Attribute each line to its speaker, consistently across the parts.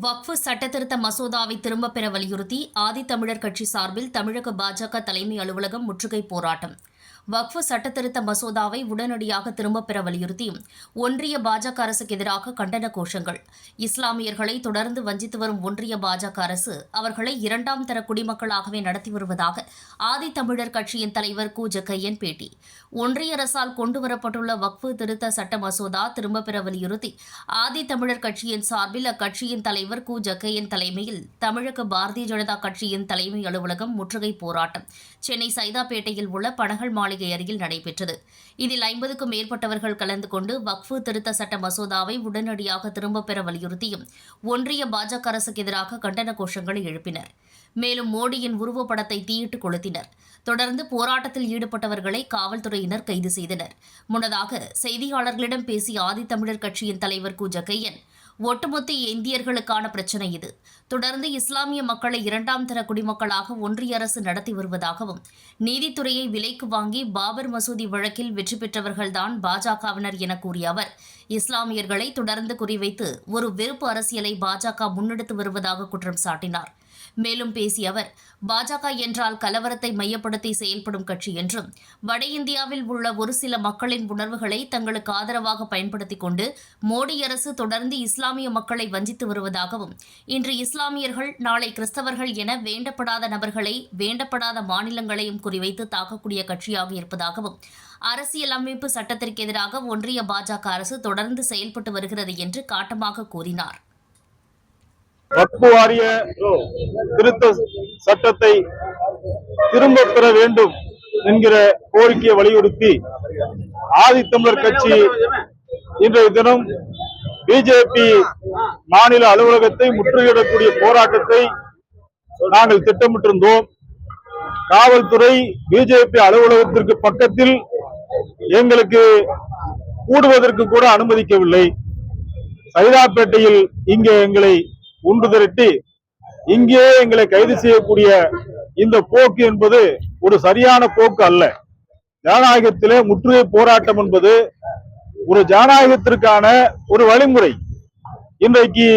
Speaker 1: வக்ஃபு சட்டத்திருத்த மசோதாவை திரும்பப் பெற வலியுறுத்தி ஆதித்தமிழர் கட்சி சார்பில் தமிழக பாஜக தலைமை அலுவலகம் முற்றுகை போராட்டம். வக்ஃபு சட்டத்திருத்த மசோதாவை உடனடியாக திரும்பப் பெற வலியுறுத்தி ஒன்றிய பாஜக அரசுக்கு எதிராக கண்டன கோஷங்கள். இஸ்லாமியர்களை தொடர்ந்து வஞ்சித்து வரும் ஒன்றிய பாஜக அரசு அவர்களை இரண்டாம் தர குடிமக்களாகவே நடத்தி வருவதாக ஆதித்தமிழர் கட்சியின் தலைவர் கு. ஜக்கையன் பேட்டி. ஒன்றிய அரசால் கொண்டுவரப்பட்டுள்ள வக்ஃபு திருத்த சட்ட மசோதா திரும்பப் பெற வலியுறுத்தி ஆதித்தமிழர் கட்சியின் சார்பில் அக்கட்சியின் தலைவர் கு. ஜக்கையன் தலைமையில் தமிழக பாரதிய ஜனதா கட்சியின் தலைமை அலுவலகம் முற்றுகை போராட்டம். சென்னை சைதாப்பேட்டையில் உள்ள பனகல் மாளிகை அருகில் நடைபெற்றது. இதில் ஐம்பதுக்கும் மேற்பட்டவர்கள் கலந்து கொண்டு வக்ஃபு திருத்த சட்ட மசோதாவை உடனடியாக திரும்பப் பெற வலியுறுத்தியும் ஒன்றிய பாஜக அரசுக்கு எதிராக கண்டன கோஷங்களை எழுப்பினர். மேலும் மோடியின் உருவப்படத்தை தீயிட்டு கொளுத்தினர். தொடர்ந்து போராட்டத்தில் ஈடுபட்டவர்களை காவல்துறையினர் கைது செய்தனர். முன்னதாக செய்தியாளர்களிடம் பேசிய ஆதித்தமிழர் கட்சியின் தலைவர் கு. ஜக்கையன் ஒட்டுமொத்த இந்தியர்களுக்கான பிரச்சினை இது. தொடர்ந்து இஸ்லாமிய மக்களை இரண்டாம் தர குடிமக்களாக ஒன்றிய அரசு நடத்தி வருவதாகவும் நீதித்துறையை விலைக்கு வாங்கி பாபர் மசூதி வழக்கில் வெற்றி பெற்றவர்கள்தான் பாஜகவினர் என கூறிய அவர் இஸ்லாமியர்களை தொடர்ந்து குறிவைத்து ஒரு வெறுப்பு அரசியலை பாஜக முன்னெடுத்து வருவதாக குற்றம் சாட்டினார். மேலும் பேசிய அவர் பாஜக என்றால் கலவரத்தை மையப்படுத்தி செயல்படும் கட்சி என்றும் வட இந்தியாவில் உள்ள ஒரு சில மக்களின் உணர்வுகளை தங்களுக்கு ஆதரவாக பயன்படுத்திக் கொண்டு மோடி அரசு தொடர்ந்து இஸ்லாமிய மக்களை வஞ்சித்து வருவதாகவும் இன்று இஸ்லாமியர்கள் நாளை கிறிஸ்தவர்கள் என வேண்டப்படாத நபர்களை வேண்டப்படாத மாநிலங்களையும் குறிவைத்து தாக்கக்கூடிய கட்சியாக இருப்பதாகவும் அரசியல் அமைப்பு சட்டத்திற்கு எதிராக ஒன்றிய பாஜக அரசு தொடர்ந்து செயல்பட்டு வருகிறது என்று காட்டமாக கூறினார்.
Speaker 2: வக்பு வாரிய திருத்த சட்டத்தை திரும்ப பெற வேண்டும் என்கிற கோரிக்கையை வலியுறுத்தி ஆதித்தமிழர் கட்சி இன்றைய தினம் பிஜேபி மாநில அலுவலகத்தை முற்றுகையிடக்கூடிய போராட்டத்தை நாங்கள் திட்டமிட்டிருந்தோம். காவல்துறை பிஜேபி அலுவலகத்திற்கு பக்கத்தில் எங்களுக்கு கூடுவதற்கு கூட அனுமதிக்கவில்லை. சைதாப்பேட்டையில் இங்கே எங்களை உண்டு திரட்டி இங்கே எங்களை கைது செய்யக்கூடிய இந்த போக்கு என்பது ஒரு சரியான போக்கு அல்ல. ஜனநாயகத்திலே முற்றுகை போராட்டம் என்பது ஒரு ஜனநாயகத்திற்கான ஒரு வழிமுறை. இன்றைக்கு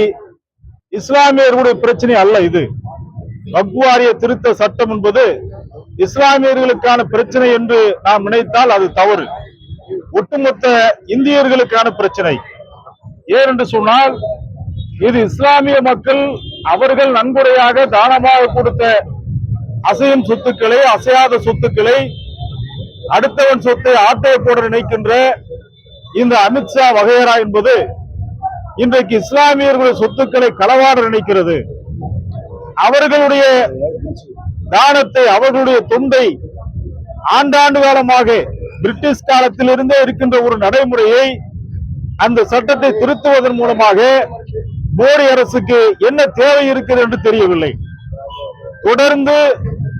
Speaker 2: இஸ்லாமியர்களுடைய பிரச்சனை அல்ல இது. வக்வாரிய திருத்த சட்டம் என்பது இஸ்லாமியர்களுக்கான பிரச்சனை என்று நாம் நினைத்தால் அது தவறு. ஒட்டுமொத்த இந்தியர்களுக்கான பிரச்சனை. ஏனென்று சொன்னால் இது இஸ்லாமிய மக்கள் அவர்கள் நன்கொடையாக தானமாக கொடுத்த அசையும் சொத்துக்களை அசையாத சொத்துக்களை அடுத்தவன் சொத்தை ஆட்டோ போட நினைக்கின்ற இந்த அமித்ஷா வகையரா என்பது இன்றைக்கு இஸ்லாமியர்களுடைய சொத்துக்களை களவாட நினைக்கிறது. அவர்களுடைய தானத்தை அவர்களுடைய தொண்டை ஆண்டாண்டு காலமாக பிரிட்டிஷ் காலத்திலிருந்தே இருக்கின்ற ஒரு நடைமுறையை அந்த சட்டத்தை திருத்துவதன் மூலமாக மோடி அரசுக்கு என்ன தேவை இருக்கிறது என்று தெரியவில்லை. தொடர்ந்து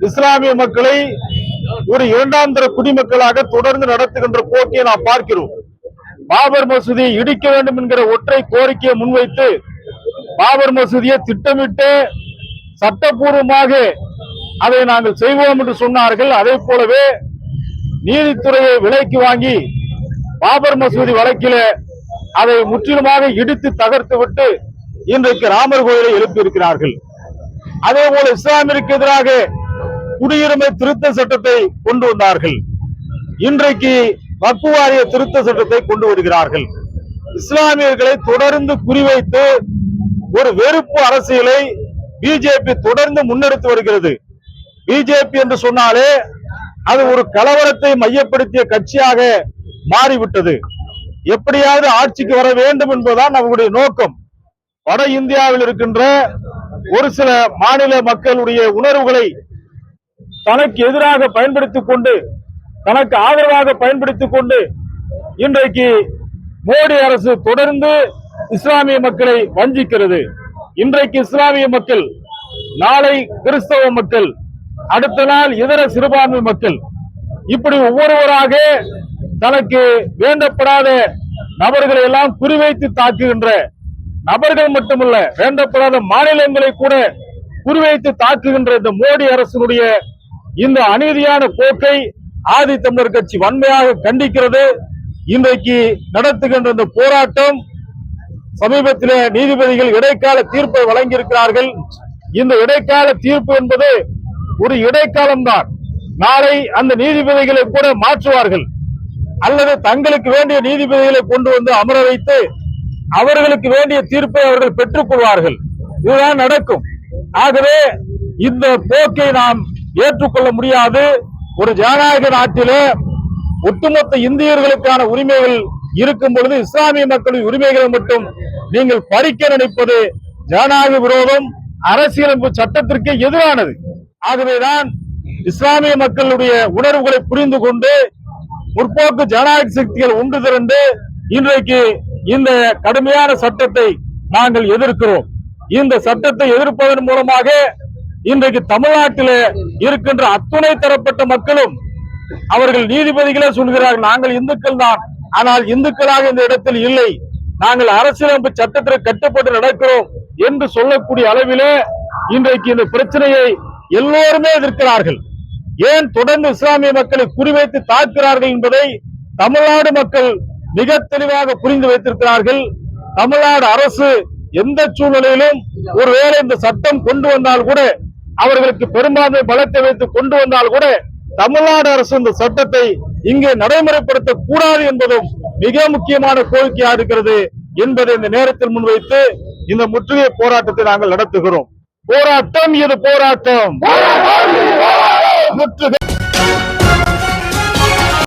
Speaker 2: இஸ்லாமிய மக்களை ஒரு இரண்டாம் தர குடிமக்களாக தொடர்ந்து நடத்துகின்ற போக்கியை நாம் பார்க்கிறோம். பாபர் மசூதியை இடிக்க வேண்டும் என்கிற ஒற்றை கோரிக்கையை முன்வைத்து பாபர் மசூதியை திட்டமிட்டு சட்டப்பூர்வமாக அதை நாங்கள் செய்வோம் என்று சொன்னார்கள். அதே போலவே நீதித்துறையை விலைக்கு வாங்கி பாபர் மசூதி வழக்கில அதை முற்றிலுமாக இடித்து தகர்த்து விட்டு இன்றைக்கு ராமர் கோயிலை எழுப்பியிருக்கிறார்கள். அதே போல இஸ்லாமிற்கு எதிராக குடியுரிமை திருத்த சட்டத்தை கொண்டு வந்தார்கள். இன்றைக்கு வக்பு வாரிய திருத்த சட்டத்தை கொண்டு வருகிறார்கள். இஸ்லாமியர்களை தொடர்ந்து குறிவைத்து ஒரு வெறுப்பு அரசியலை பிஜேபி தொடர்ந்து முன்னெடுத்து வருகிறது. பிஜேபி என்று சொன்னாலே அது ஒரு கலவரத்தை மையப்படுத்திய கட்சியாக மாறிவிட்டது. எப்படியாவது ஆட்சிக்கு வர வேண்டும் என்பதுதான் நம்முடைய நோக்கம். வட இந்தியாவில் இருக்கின்ற ஒரு சில மாநில மக்களுடைய உணர்வுகளை தனக்கு எதிராக பயன்படுத்திக் கொண்டு தனக்கு ஆதரவாக பயன்படுத்திக் கொண்டு இன்றைக்கு மோடி அரசு தொடர்ந்து இஸ்லாமிய மக்களை வஞ்சிக்கிறது. இன்றைக்கு இஸ்லாமிய மக்கள் நாளை கிறிஸ்தவ மக்கள் அடுத்த நாள் இதர சிறுபான்மை மக்கள் இப்படி ஒவ்வொருவராக தனக்கு வேண்டப்படாத நபர்களை எல்லாம் குறிவைத்து தாக்குகின்ற நபர்கள் மட்டுமல்ல வேண்டப்படாத மாநிலங்களை கூட குறிவைத்து தாக்குகின்ற இந்த மோடி அரசினுடைய இந்த அநீதியான போக்கை ஆதி தமிழர் கட்சி வன்மையாக கண்டிக்கிறது. இன்றைக்கு நடத்துகின்ற இந்த போராட்டம் சமீபத்திலே நீதிபதிகள் இடைக்கால தீர்ப்பை வழங்கியிருக்கிறார்கள். இந்த இடைக்கால தீர்ப்பு என்பது ஒரு இடைக்காலம்தான். நாளை அந்த நீதிபதிகளை கூட மாற்றுவார்கள். அல்லது தங்களுக்கு வேண்டிய நீதிபதிகளை கொண்டு வந்து அமர வைத்து அவர்களுக்கு வேண்டிய தீர்ப்பை அவர்கள் பெற்றுக் கொள்வார்கள். இதுதான் நடக்கும். ஆகவே இந்த போக்கை நாம் ஏற்றுக்கொள்ள முடியாது. ஒரு ஜனநாயக நாட்டிலே ஒட்டுமொத்த இந்தியர்களுக்கான உரிமைகள் இருக்கும் பொழுது இஸ்லாமிய மக்களின் உரிமைகளை மட்டும் நீங்கள் பறிக்க நினைப்பது ஜனநாயக விரோதம் அரசியலமைப்பு சட்டத்திற்கு எதிரானது. ஆகவேதான் இஸ்லாமிய மக்களுடைய உணர்வுகளை புரிந்து கொண்டு முற்போக்கு ஜனநாயக சக்திகள் ஒன்று திரண்டு இன்றைக்கு இந்த கடுமையான சட்டத்தை நாங்கள் எதிர்க்கிறோம். இந்த சட்டத்தை எதிர்ப்பதன் மூலமாக இன்றைக்கு தமிழ்நாட்டிலே இருக்கின்ற அத்துணை தரப்பட்ட மக்களும் அவர்கள் நீதிபதிகளே சொல்கிறார்கள் நாங்கள் இந்துக்கள் தான். ஆனால் இந்துக்களாக இந்த இடத்தில் இல்லை. நாங்கள் அரசியலமைப்பு சட்டத்திற்கு கட்டுப்பட்டு நடக்கிறோம் என்று சொல்லக்கூடிய அளவிலே இன்றைக்கு இந்த பிரச்சனையை எல்லோருமே எதிர்க்கிறார்கள். ஏன் தொடர்ந்து இஸ்லாமிய மக்களை குறிவைத்து தாக்கிறார்கள் என்பதை தமிழ்நாடு மக்கள் மிக தெளிவாக புரிந்து வைத்திருக்கிறார்கள். தமிழ்நாடு அரசு எந்த சூழ்நிலையிலும் ஒருவேளை இந்த சட்டம் கொண்டு வந்தால் கூட அவர்களுக்கு பெரும்பான்மை பலத்தை வைத்து கொண்டு வந்தால் கூட தமிழ்நாடு அரசு இந்த சட்டத்தை இங்கே நடைமுறைப்படுத்த கூடாது என்பதும் மிக முக்கியமான கோரிக்கையா இருக்கிறது என்பதை இந்த நேரத்தில் முன்வைத்து இந்த முற்றுகை போராட்டத்தை நாங்கள் நடத்துகிறோம். போராட்டம் இது போராட்டம். முற்றுகை